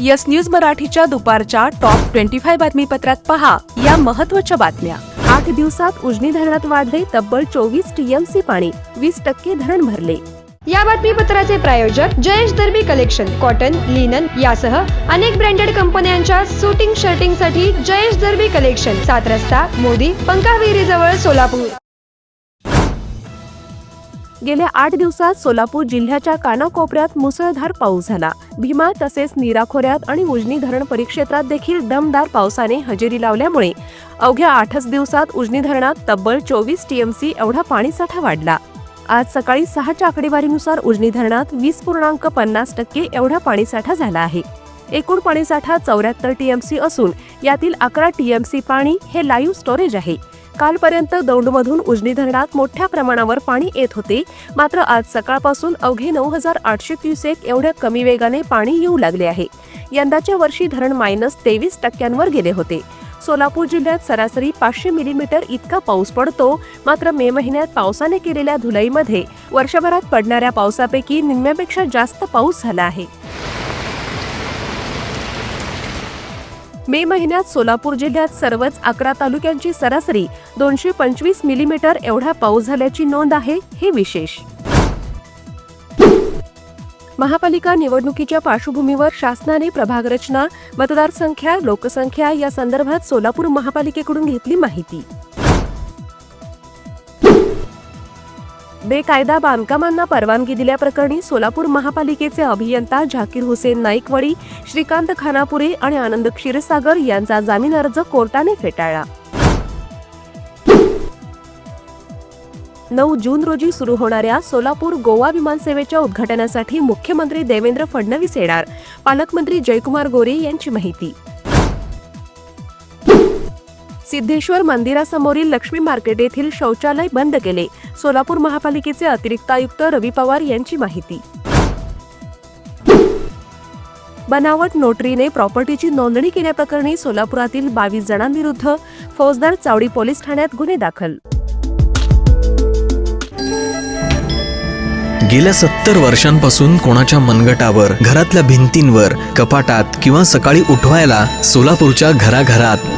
Yes news मराठीच्या दुपारच्या top twenty five बातमीपत्रात पहा या महत्त्वाच्या बातम्या. आठ दिवसात उजनी धरणात वाढले तब्बल चोवीस टीएमसी पाणी वीस टक्के धरण भरले. या बातमीपत्राचे प्रायोजक Jayesh Darbi collection cotton linen यासह अनेक ब्रँडेड कंपन्यांच्या सुटिंग शर्टिंगसाठी जयेश दर्बी कलेक्शन सात रस्ता मोदी पंकाविहिरी जवळ सोलापूर. गेल्या आठ दिवसात सोलापूर जिल्ह्याच्या कानाकोपऱ्यात मुसळधार पाऊस झाला. भीमा तसेच नीरा खोऱ्यात आणि उजनी धरण परिक्षेत्रात देखील दमदार पावसाने हजेरी लावल्यामुळे अवघ्या आठच दिवसात उजनी धरणात तब्बल चोवीस टीएमसी एवढा पाणीसाठा वाढला. आज सकाळी सहाच्या आकडेवारीनुसार उजनी धरणात वीस पूर्णांक पन्नास टक्के एवढा पाणीसाठा झाला आहे. एकूण पाणीसाठा चौऱ्याहत्तर टीएमसी असून यातील अकरा टीएमसी पाणी हे लाईव्ह स्टोरेज आहे. कालपर्यंत दौंडमधून उजनी धरणात मोठ्या प्रमाणावर पाणी येत होते. मात्र आज सकाळपासून अवघे नऊ हजार आठशे क्युसेक एवढ्या कमी वेगाने पाणी येऊ लागले आहे. यंदाच्या वर्षी धरण मायनस तेवीस टक्क्यांवर गेले होते. सोलापूर जिल्ह्यात सरासरी पाचशे मिलीमीटर इतका पाऊस पडतो. मात्र मे महिन्यात पावसाने केलेल्या धुलाईमध्ये वर्षभरात पडणाऱ्या पावसापैकी निम्म्यापेक्षा जास्त पाऊस झाला आहे. मे महिन्यात सोलापूर जिल्ह्यात सर्वच अकरा तालुक्यांची सरासरी दोनशे पंचवीस मिलीमीटर एवढा पाऊस झाल्याची नोंद आहे हे विशेष. महापालिका निवडणुकीच्या पार्श्वभूमीवर शासनाने प्रभाग रचना मतदारसंख्या लोकसंख्या या संदर्भात सोलापूर महापालिकेकडून घेतली माहिती. बेकायदा बांधकामांना परवानगी दिल्याप्रकरणी सोलापूर महापालिकेचे अभियंता झाकीर हुसेन नाईकवडी श्रीकांत खानापुरे आणि आनंद क्षीरसागर यांचा जामीन अर्ज कोर्टाने फेटाळला. नऊ जून रोजी सुरू होणाऱ्या सोलापूर गोवा विमानसेवेच्या उद्घाटनासाठी मुख्यमंत्री देवेंद्र फडणवीस येणार. पालकमंत्री जयकुमार गोरे यांची माहिती. सिद्धेश्वर मंदिरासमोरील लक्ष्मी मार्केट येथील शौचालय बंद केले. सोलापूर महापालिकेचे अतिरिक्त आयुक्त रवी पवार यांची माहिती. बनावट नोटरीने प्रॉपर्टीची नोंदणी केल्याप्रकरणी सोलापुरातील बावीस जणांविरुद्ध फौजदार चावडी पोलीस ठाण्यात गुन्हे दाखल. गेल्या सत्तर वर्षांपासून कोणाच्या मनगटावर घरातल्या भिंतींवर कपाटात किंवा सकाळी उठवायला सोलापूरच्या घराघरात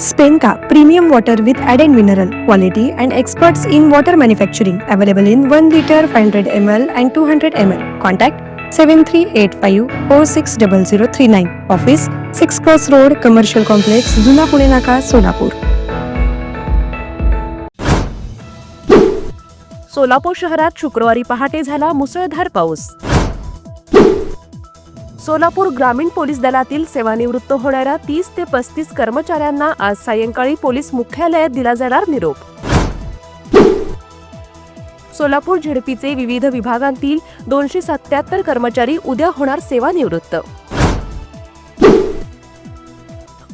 स्पेनका premium water with add and mineral quality and experts in water manufacturing available in one litre five hundred M L and two hundred M L contact seven three eight five four six double zero three nine office six cross road commercial complex जुना पुणे नाका सोलापूर सोलापूर शहरात शुक्रवारी पहाटे झाला मुसळधार पाऊस. सोलापूर ग्रामीण police दलातील सेवानिवृत्त होणाऱ्या तीस ते पस्तीस कर्मचाऱ्यांना आज सायंकाळी पोलीस मुख्यालयात दिला जाणार निरोप. सोलापूर झेडपीचे विविध विभागांतील दोनशे सत्याहत्तर कर्मचारी उद्या होणार सेवानिवृत्त.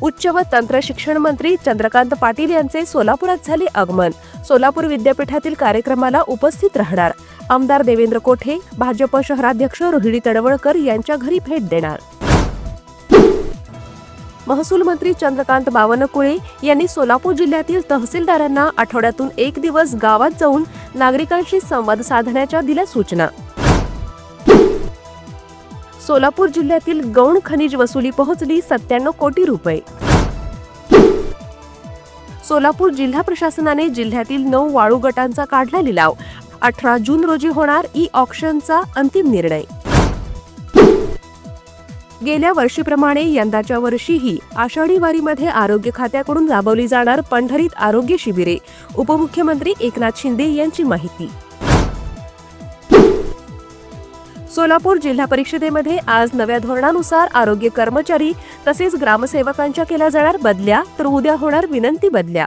उच्च व तंत्र शिक्षण मंत्री चंद्रकांत पाटील यांचे सोलापुरात झाले आगमन. सोलापूर विद्यापीठातील कार्यक्रमाला उपस्थित राहणार. आमदार देवेंद्र कोठे भाजप शहराध्यक्ष रोहिणी तडवळकर यांच्या घरी भेट देणार. महसूल मंत्री चंद्रकांत बावनकुळे यांनी सोलापूर जिल्ह्यातील तहसीलदारांना आठवड्यातून एक दिवस गावात जाऊन नागरिकांशी संवाद साधण्याच्या दिल्या सूचना. सोलापूर जिल्ह्यातील गौण खनिज वसुली पोहोचली सत्त्याण्णव कोटी रुपये. सोलापूर जिल्हा प्रशासनाने जिल्ह्यातील नऊ वाळू गटांचा काढला लिलाव अठरा जून रोजी होणार ई ऑक्शनचा अंतिम निर्णय. गेल्या वर्षीप्रमाणे यंदाच्या वर्षीही आषाढी वारीमध्ये आरोग्य खात्याकडून राबवली जाणार पंढरीत आरोग्य शिबिरे. उपमुख्यमंत्री एकनाथ शिंदे यांची माहिती. सोलापूर जिल्हा परिषदेमध्ये आज नव्या धोरणानुसार आरोग्य कर्मचारी तसेच ग्रामसेवकांच्या केल्या जाणार बदल्या तर उद्या होणार विनंती बदल्या.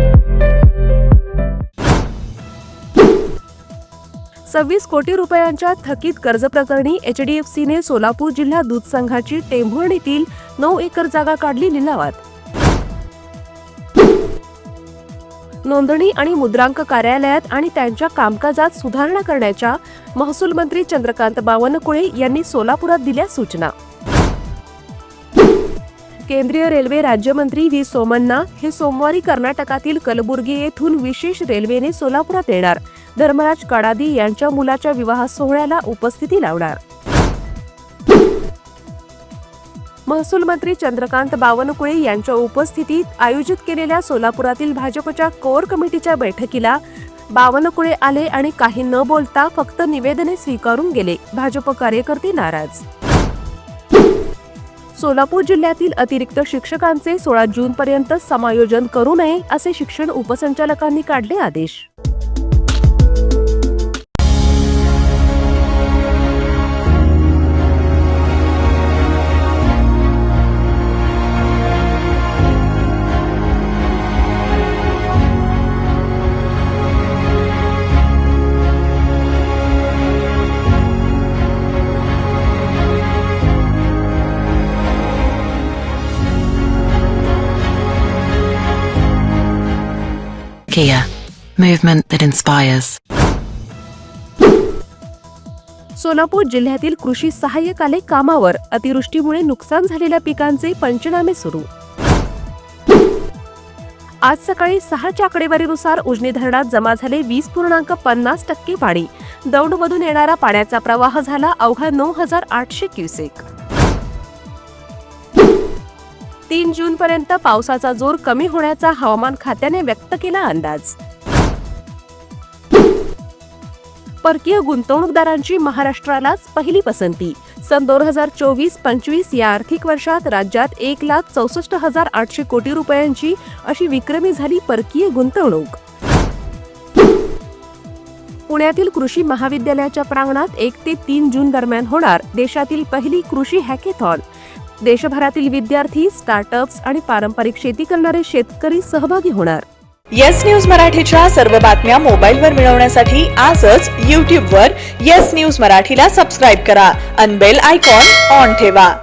सव्वीस कोटी रुपयांच्या थकीत कर्ज प्रकरणी सीने सोलापूर जिल्हा दूध संघाची टेंभुर्णीतील नऊ एकर जागा काढली लिलावात. नोंदणी आणि मुद्रांक कार्यालयात आणि त्यांच्या कामकाजात सुधारणा करण्याच्या महसूल मंत्री चंद्रकांत बावनकुळे यांनी सोलापुरात दिल्या सूचना. केंद्रीय रेल्वे राज्यमंत्री व्ही सोमन्ना हे सोमवारी कर्नाटकातील कलबुर्गी येथून विशेष रेल्वेने सोलापुरात येणार. धर्मराज कडादी यांच्या मुलाच्या विवाह सोहळ्याला उपस्थिती लावणार. महसूल मंत्री चंद्रकांत बावनकुळे यांच्या उपस्थितीत आयोजित केलेल्या सोलापुरातील भाजपच्या कोर कमिटीच्या बैठकीला बावनकुळे आले आणि काही न बोलता फक्त निवेदने स्वीकारून गेले. भाजप कार्यकर्ते नाराज. सोलापूर जिल्ह्यातील अतिरिक्त शिक्षकांचे सोळा जून पर्यंत समायोजन करू नये असे शिक्षण उपसंचालकांनी काढले आदेश. Kia, movement that inspires. Solapur जिल्ह्यातील कृषी सहाय्यक आले कामावर अतिवृष्टीमुळे नुकसान झालेल्या पिकांचे पंचनामे सुरू. आज सकाळी सहाच्या आकडेवारीनुसार उजनी धरणात जमा झाले वीस पूर्णांक पन्नास टक्के पाणी. दौंडमधून येणारा पाण्याचा प्रवाह झाला अवघा नऊ हजार आठशे क्युसेक. तीन जून पर्यंत पावसाचा जोर कमी होण्याचा हवामान खात्याने व्यक्त केला अंदाज. परकीय गुंतवणूकदारांची महाराष्ट्रालाच पहिली पसंती. सन दोन हजार चोवीस पंचवीस या आर्थिक वर्षात राज्यात एक लाख चौसष्ट हजार आठशे कोटी रुपयांची अशी विक्रमी झाली परकीय गुंतवणूक. पुण्यातील कृषी महाविद्यालयाच्या प्रांगणात एक ते तीन जून दरम्यान होणार देशातील पहिली कृषी हॅकेथॉन. देशभरातील विद्यार्थी स्टार्टअप्स आणि पारंपरिक शेती करणारे शेतकरी सहभागी होणार. येस न्यूज मराठीच्या सर्व बातम्या मोबाईलवर मिळवण्यासाठी आजच यूट्यूबवर येस न्यूज मराठीला सबस्क्राईब करा अनबेल आयकॉन ऑन ठेवा.